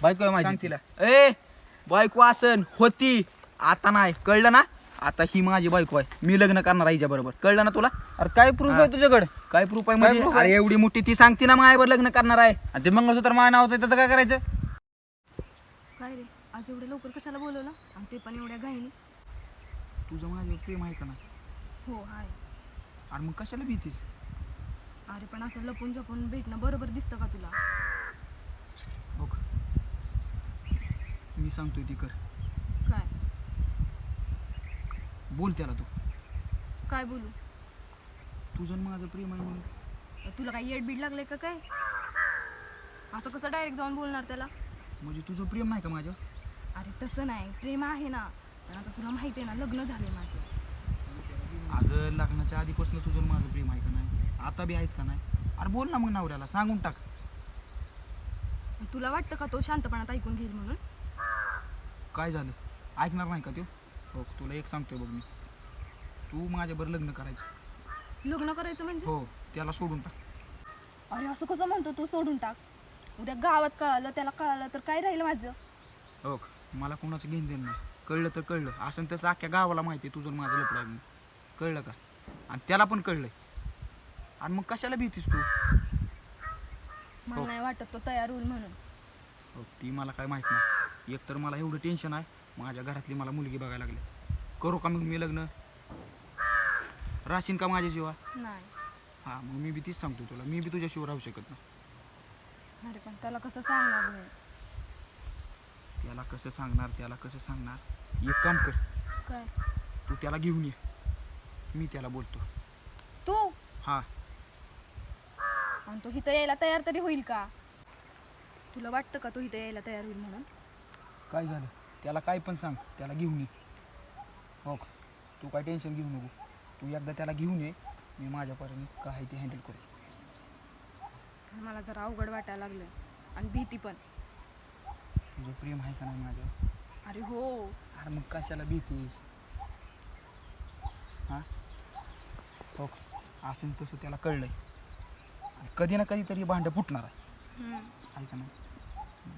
बायको आहे सांग माझी. तिला ए बायको असन होती. आता नाही कळलं ना? आता ही माझी बायको आहे. मी लग्न करणार आहे हिच्या बरोबर कळलं ना तुला? अरे काय प्रूफ हा. आहे तुझ्याकडे? काय प्रूफ आहे काय म्हणजे? proof आहे? अरे एवढी मोठी ती सांगते ना माझ्यावर लग्न करणार आहे. आणि ते मंगळसूत्र माझ्या नावाचं आहे, त्याचं काय करायचं? काय रे? आज एवढ्या लवकर कशाला बोलवलं? आणि ते पण एवढ्या घाईने. तुझं माझ्यावर प्रेम आहे का नाही? हो हाय अरे मग कशाला भीतीस? अरे पण असं लपून झपून भेटणं बरोबर दिसतं का तुला हो का? मी सांगतोय ती कर. काय? बोल त्याला तू. काय बोलू? तुझं आणि माझं प्रेम आहे म्हणून. तुला काही येड बीड लागले का काय? असं कसं डायरेक्ट जाऊन बोलणार त्याला? म्हणजे तुझं प्रेम नाही का माझ्या अरे तसं नाही. प्रेम आहे ना. पण आता तुला माहिती आहे ना लग्न झाले माझे. अगं लग्नाच्या आधीपासून तुझं आणि माझं प्रेम आहे का नाही? आता बी आहेस का नाही? अरे बोल ना मग नवऱ्याला सांगून टाक. तुला वाटतं का तो शांतपणात ऐकून घेईल म्हणून? काय झालं? ऐकणार नाही का तो हो तुला एक सांगतोय बघ मी. तू माझ्याबरोबर लग्न करायचं. लग्न करायचं म्हणजे? हो त्याला सोडून टाक. अरे असं कसं म्हणतो तू? सोडून टाक. उद्या गावात कळालं त्याला कळालं तर काय राहिलं माझं? हो? मला कोणाचं घेऊन देणं नाही. कळलं तर कळलं. असं तसं अख्ख्या गावाला माहिती आहे तुझं आणि माझं लपड म्हणून. कळलं का? आणि त्याला पण कळलंय. आणि मग कशाला भीतीस तू? मला हो. नाही वाटत तो तयार होईल म्हणून. हो ती मला काय माहीत नाही. एकतर मला एवढं टेन्शन आहे माझ्या घरातली मला मुलगी बघायला लागली. करू का मग मी लग्न? राशीन का माझ्या जीवा नाही. हां मग मी बी तीच सांगतो तुला. मी बी तुझ्याशिवाय राहू शकत नाही. अरे पण त्याला कसं सांगणार मी? त्याला कसं सांगणार त्याला कसं सांगणार? एक काम कर. काय? तू त्याला घेऊन ये. मी त्याला बोलतो. तू? हां. आणि तो इथं यायला तयार तरी होईल का? तुला वाटतं का तो इथं यायला तयार होईल म्हणून? काय झालं? त्याला काय पण सांग. त्याला घेऊन ये. हो का तू काय टेन्शन घेऊ नको. तू एकदा त्याला घेऊन ये. मी माझ्यापर्यंत काय ते हँडल करू. मला जरा अवघड वाटायला लागलं आणि भीती पण. तुझं प्रेम आहे का नाही माझ्यावर? अरे हो. अरे मग कशाला भीतीस? हां? हो का? असं न तसं त्याला कळलंय. आणि कधी ना कधी तरी भांडं फुटणार आहे. हम्म. आहे का नाही?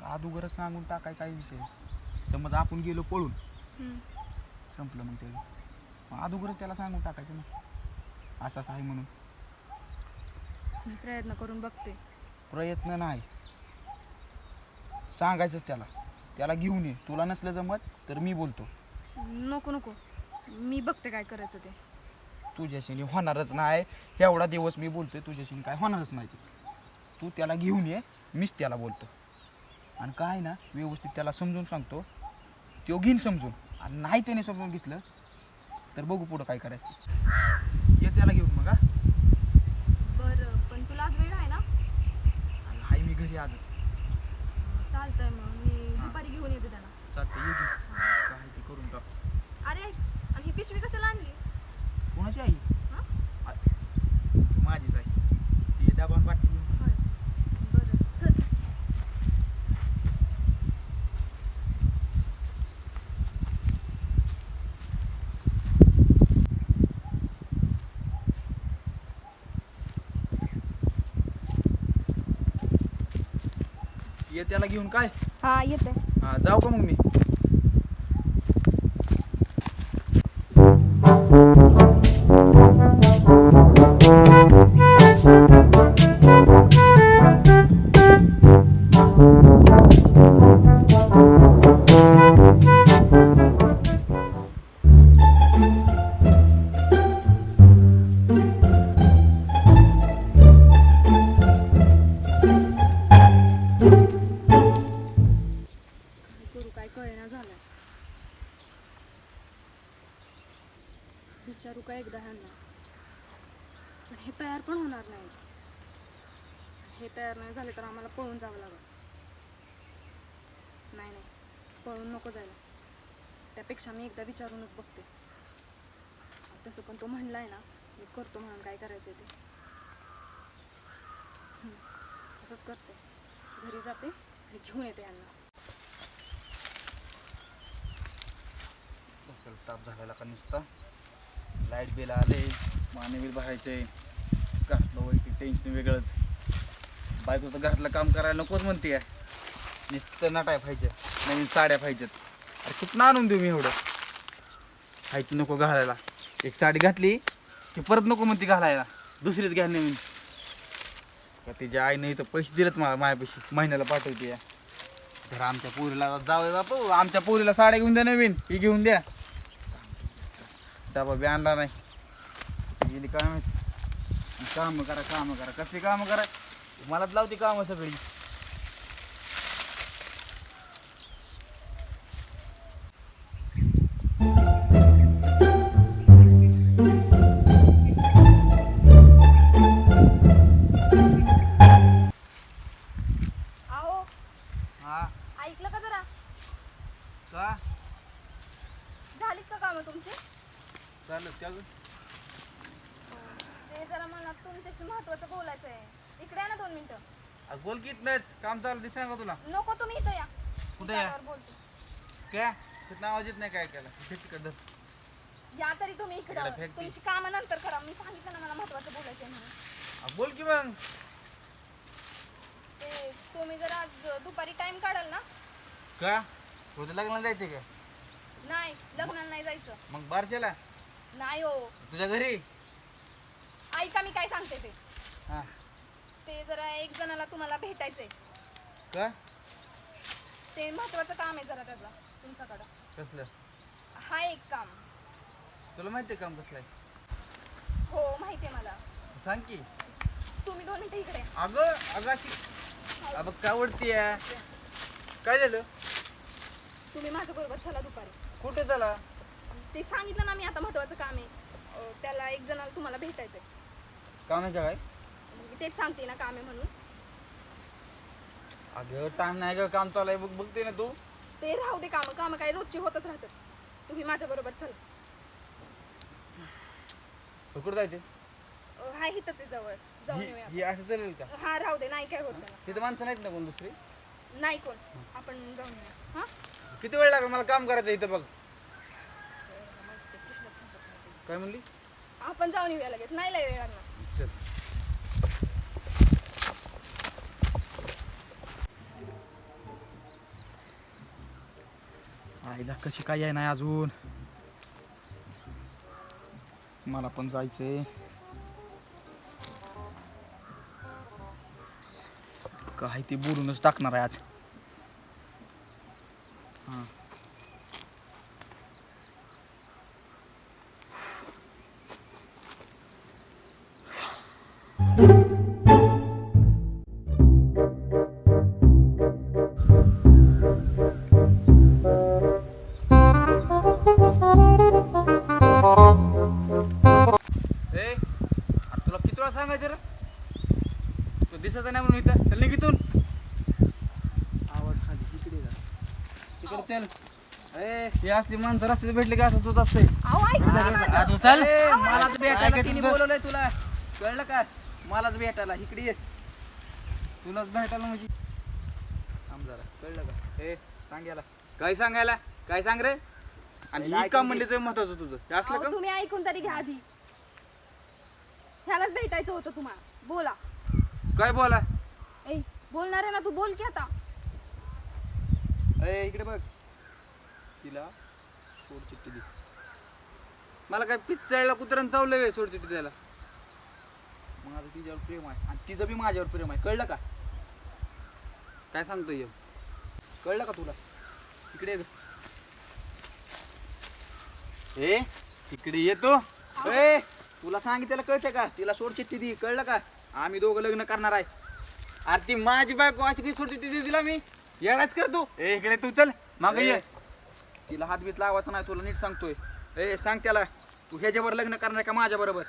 अगोदरच सांगून टाकाय काय विषय समज आपण गेलो पळून. हम्म. संपलं मग ते. मग अगोदरच त्याला सांगून टाकायचं ना. असं असं आहे म्हणून. मी प्रयत्न करून बघते. प्रयत्न नाही. सांगायचंच त्याला. त्याला घेऊन ये. तुला नसलं जमत तर मी बोलतो. नको नको. मी बघते काय करायचं ते. तुझ्याशी होणारच नाही. एवढा दिवस मी बोलतोय तुझ्याशी काय होणारच नाही ते. तू त्याला घेऊन ये. मीच त्याला बोलतो. आणि काय ना व्यवस्थित त्याला समजून सांगतो. तो घेईन समजून. आणि नाही त्याने समजून घेतलं तर बघू पुढं काय करायचं. ये त्याला घेऊन मग हा. बरं पण तुला आज वेळ आहे ना? आणि हाय मी घरी आजच. चालतंय मग मी हा. दुपारी घेऊन येते त्याला. चालतं ये घेऊन काय ते करून टाक. अरे आणि ही पिशवी कशाला आणली? कोणाची आई? हा? आ- माझीच आहे ती डबान बाटली घेऊन होय बरं चल ये त्याला घेऊन काय? हा येते. हा जाऊ का मग मी? महिना झाला विचारू का एकदा ह्यांना? पण हे तयार पण होणार नाही. हे तयार नाही झाले तर आम्हाला पळून जावं लागेल. नाही नाही. पळून नको जायला. त्यापेक्षा मी एकदा विचारूनच बघते. तसं पण तो म्हणलाय ना मी करतो म्हणून काय करायचं ते. तसंच करते. घरी जाते आणि घेऊन येते यांना. डोक्याला ताप झालेला का नुसता. लाइट बिल आले पाणी बिल भरायचे. घातलं वैयक्तिक टेन्शन वेगळंच. बायको तर घरातलं काम करायला नकोच म्हणते नुसतं नटाय पाहिजे नवीन साड्या पाहिजेत. अरे कुठं आणून देऊ मी एवढं? हायची नको घालायला. एक साडी घातली की परत नको म्हणते घालायला. दुसरीच घ्या नवीन. का तिच्या आईने इथं पैसे दिलेत मला माझ्यापाशी महिन्याला पाठवते या तर आमच्या पोरीला जाऊ बापू. आमच्या पोरीला साड्या घेऊन द्या नवीन. ही घेऊन द्या. डबा बी आणला नाही. गेली काय माहिती? काम करा काम करा. कसली काम करा? मलाच लावते काम सगळी. हा? ऐकलं का जरा? का? झालीत का कामं तुमची? चालत का गं? ते जरा मला तुमच्याशी महत्वाचं बोलायचं आहे. इकडे या ना दोन मिनिटं. बोल की नाहीच काम चालू दिसत का तुला. नको तुम्ही इथं या. कुठे या? त्यावर बोलते. काय? तिथं आवाज येत नाही काय केला तिकडं. या तरी तुम्ही इकडं. इकडं फेक ती. तुमची कामं नंतर करा. मी सांगितलं ना मला महत्वाचं बोलायचं आहे म्हणून बोल की मग. ते तुम्ही जरा आज दुपारी टाइम काढाल ना? का? तुझं लग्नाला जायचं का? नाही लग्नाला नाही जायचं. मग बारशेला? नाही हो. तुझ्या घरी? ऐका मी काय सांगते ते. हा. ते जरा एक जणाला तुम्हाला भेटायचंय. का? ते महत्वाचं काम आहे जरा त्याचं तुमच्याकडं. कसलं? हा एक काम. तुला माहिती आहे काम कसलं आहे? हो माहिती आहे मला. सांग की. तुम्ही दोन मिनिटं इकडे या. अगं अगं अशी अगं का आवडती काय झालं? तुम्ही माझ्या बरोबर चला दुपारी. कुठे झाला ते सांगितलं ना मी आता महत्वाचं काम आहे. अं, त्याला एक जणाला तुम्हाला भेटायचंय. कामाच्या काय? मग मी तेच सांगते ना काम आहे म्हणून. अगं टाइम नाही ग काम चालू आहे. बघ बघते ना तू. ते राहू दे काम काम काही रोजची होतच राहतात. तुम्ही माझ्या बरोबर चला. कुठं जायचे? अं, हाय हिथंच आहे जवळ. जाऊन ही येऊया ही असं चालेल का. हा राहू दे नाही काय होत त्याला. तिथं माणसं नाहीत ना कोण दुसरी? नाही कोण. आपण जाऊन येऊया. हा? किती वेळ लागेल? मला काम करायचं इथं बघ. काय म्हणली? आपण जाऊन येऊया लगेच. नाही लय वेळ लागणार. चल. आईला कशी काय आहे नाही अजून? मला पण जायचंय. काय ते बोलूनच टाकणार आहे आज. हां. तिकडे चल ए हे असली माणसं रस्त्यात भेटली का असं तूच असते अहो ऐका ना माझं. चल. मलाच भेटायला तिने बोलवलंय तुला. कळलं का? मलाच भेटायला. इकडे ये. तुलाच भेटायला म्हणजे. थांब जरा. कळलं का? ए सांग याला. काय सांगायला काय सांग रे? आणि ही काम म्हणले तुझं महत्वाचं तुझं. हे असलं अहो, का? तुम्ही ऐकून तरी घ्या आधी. ह्यालाच भेटायचं होतं तुम्हाला. बोला. काय बोला? ए बोलणार आहे ना तू? बोल की आता. ए इकडे बघ. तिला सोड चिठ्ठी दे. मला काय पिचळला कुत्र्यानं चावलं वे सोड चिठ्ठी द्यायला माझं तिच्यावर प्रेम आहे. आणि तिचं बी माझ्यावर प्रेम आहे. कळलं का? काय सांगतो ये कळलं का तुला? इकडे ये ग. ए इकडे येतो ए तुला सांगितलं कळतं का? तिला सोड चिठ्ठी दी. कळलं का? आम्ही दोघं लग्न करणार आहे. अरे ती माझी बायको अशी काही सोड चिठ्ठी देऊ तिला मी. येणारच कर तू. ए इकडे तू चल. माग ये. तिला हात बीत लावायचा नाही तुला नीट सांगतोय. ए सांग त्याला तू ह्याच्यावर लग्न करणार का माझ्या बरोबर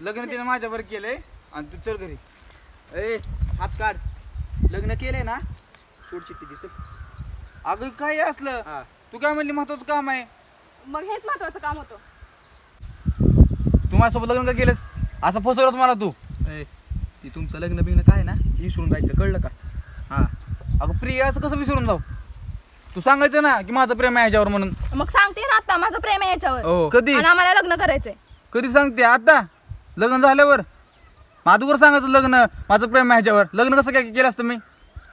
लग्न तिने माझ्यावर केलंय आणि तू चल घरी. ए हात काढ. लग्न केलंय ना? सोड चिठ्ठी दे चल. अगं काय असलं तू काय म्हणली महत्वाचं काम आहे? मग हेच महत्वाचं काम होतं. तू माझ्यासोबत लग्न का केलंस? असं फसवलंच मला तू. ए ती तुमचं लग्न बिग्न काय ना? विसरून जायचं कळलं का? हा. अगं प्रिया असं कसं विसरून जाऊ? तू सांगायचं ना की माझं प्रेम आहे ह्याच्यावर म्हणून. मग सांगते ना आता माझं प्रेम आहे याच्यावर. हो कधी? आणि आम्हाला लग्न करायचंय. कधी सांगते? आता? लग्न झाल्यावर? माधुकर सांगायचं लग्न माझं प्रेम आहे ह्याच्यावर लग्न कसं काय केलं असतं मी?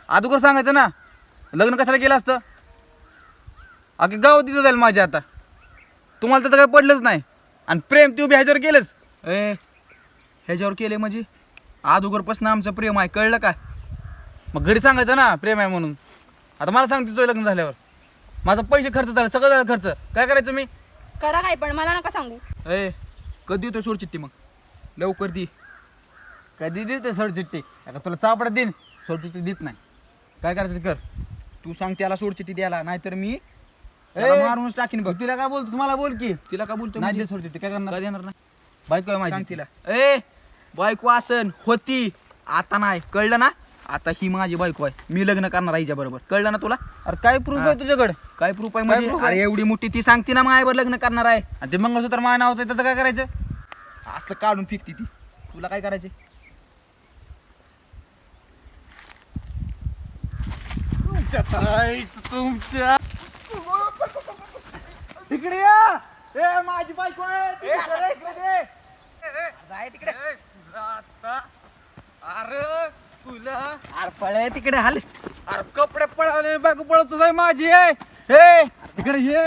अगोदर सांगायचं ना. लग्न कशाला केलं असतं? अगे गाव तिथं जाईल माझ्या आता. तुम्हाला त्याचं काही पडलंच नाही. आणि प्रेम तू बी ह्याच्यावर केलंच ए ह्याच्यावर केले म्हणजे? अगोदरपासून आमचं प्रेम आहे कळलं का? मग घरी सांगायचं ना प्रेम आहे म्हणून. आता मला सांग तुझं लग्न झाल्यावर. माझा पैसे खर्च झाला सगळं झालं खर्च. काय करायचं मी? करा काय पण मला नका सांगू. ए कधी येतो सोडचिट्टी मग? लवकर दी. कधी देते सोडचिट्टी आता तुला चापडा देईन सोडचिट्टी देत नाही. काय करायचं ते कर. तू सांग त्याला सोडचिट्टी द्यायला नाहीतर मी ए, मारूनच टाकीन बघ. तिला काय बोलतो? तुम्हाला बोल की. तिला का बोलतो नाही म्हणजे? दे सोडचिट्टी काय करणार? देणार नाही? बायको आहे माझी. सांग तिला. ए बायको असन होती. आता नाही. कळलं ना? आता ही माझी बायको आहे. मी लग्न करणार आहे बरोबर कळलं ना तुला? अरे काय प्रूफ. आहे तुझ्याकडे? काय प्रूफ आहे काय म्हणजे? proof आहे? अरे एवढी मोठी ती सांगते ना माझ्यावर लग्न करणार आहे. आणि ते मंगळसूत्र माझ्या नावाचं आहे त्याचं काय करायचं? असं काढून फिकती ती. तुला काय करायचे? तुमच्या तिकडे या. ए माझी बायको आहे. तिकडे, इकडे दे. जाय अरे. तुला? अरे पळे तिकडे हाल. अरे कपडे पळाले बायको पळत तुझा माझी आहे हे तिकडे ये.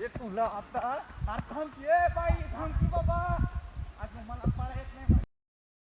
ये तुला आता. अरे थांब ये बाई थांब की बाबा.